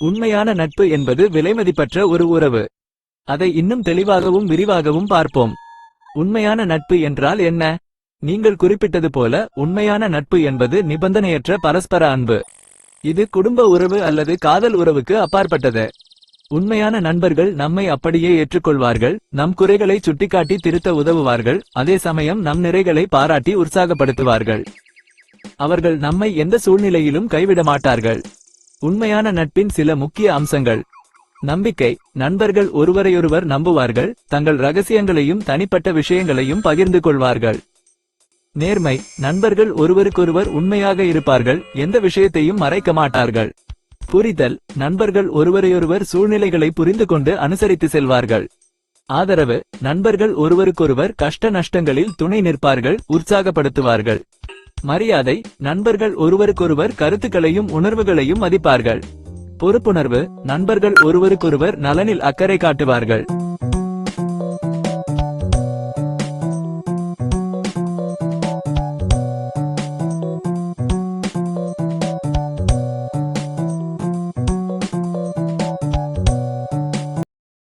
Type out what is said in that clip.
உண்மையான நட்பு என்பது விலைமதிப்பற்ற ஒரு உறவு. அதை இன்னும் தெளிவாகவும் விரிவாகவும் பார்ப்போம். உண்மையான நட்பு என்றால் என்ன? நீங்கள் குறிப்பிட்டது போல உண்மையான நட்பு என்பது நிபந்தனையற்ற பரஸ்பர அன்பு. இது குடும்ப உறவு அல்லது காதல் உறவுக்கு அப்பாற்பட்டது. உண்மையான நண்பர்கள் நம்மை அப்படியே ஏற்றுக்கொள்வார்கள் நம் குறைகளை சுட்டிக்காட்டி திருத்த உதவுவார்கள் அதே சமயம் நம் நிறைகளை பாராட்டி உற்சாகப்படுத்துவார்கள். அவர்கள் நம்மை எந்த சூழ்நிலையிலும் கைவிட மாட்டார்கள் உண்மையான நட்பின் சில முக்கிய அம்சங்கள். நம்பிக்கை. நண்பர்கள் ஒருவரையொருவர் நம்புவார்கள். தங்கள் ரகசியங்களையும் தனிப்பட்ட விஷயங்களையும் பகிர்ந்து கொள்வார்கள். நேர்மை. நண்பர்கள் ஒருவருக்கொருவர் உண்மையாக இருப்பார்கள். எந்த விஷயத்தையும் மறைக்க மாட்டார்கள். புரிதல். நண்பர்கள் ஒருவரையொருவர் சூழ்நிலைகளை புரிந்து கொண்டு அனுசரித்து செல்வார்கள். ஆதரவு. நண்பர்கள் ஒருவருக்கொருவர் கஷ்ட நஷ்டங்களில் துணை நிற்பார்கள். உற்சாகப்படுத்துவார்கள். மரியாதை நண்பர்கள் ஒருவருக்கொருவர் கருத்துக்களையும் உணர்வுகளையும் மதிப்பார்கள். பொறுப்புணர்வு நண்பர்கள் ஒருவருக்கொருவர் நலனில் அக்கறை காட்டுவார்கள்.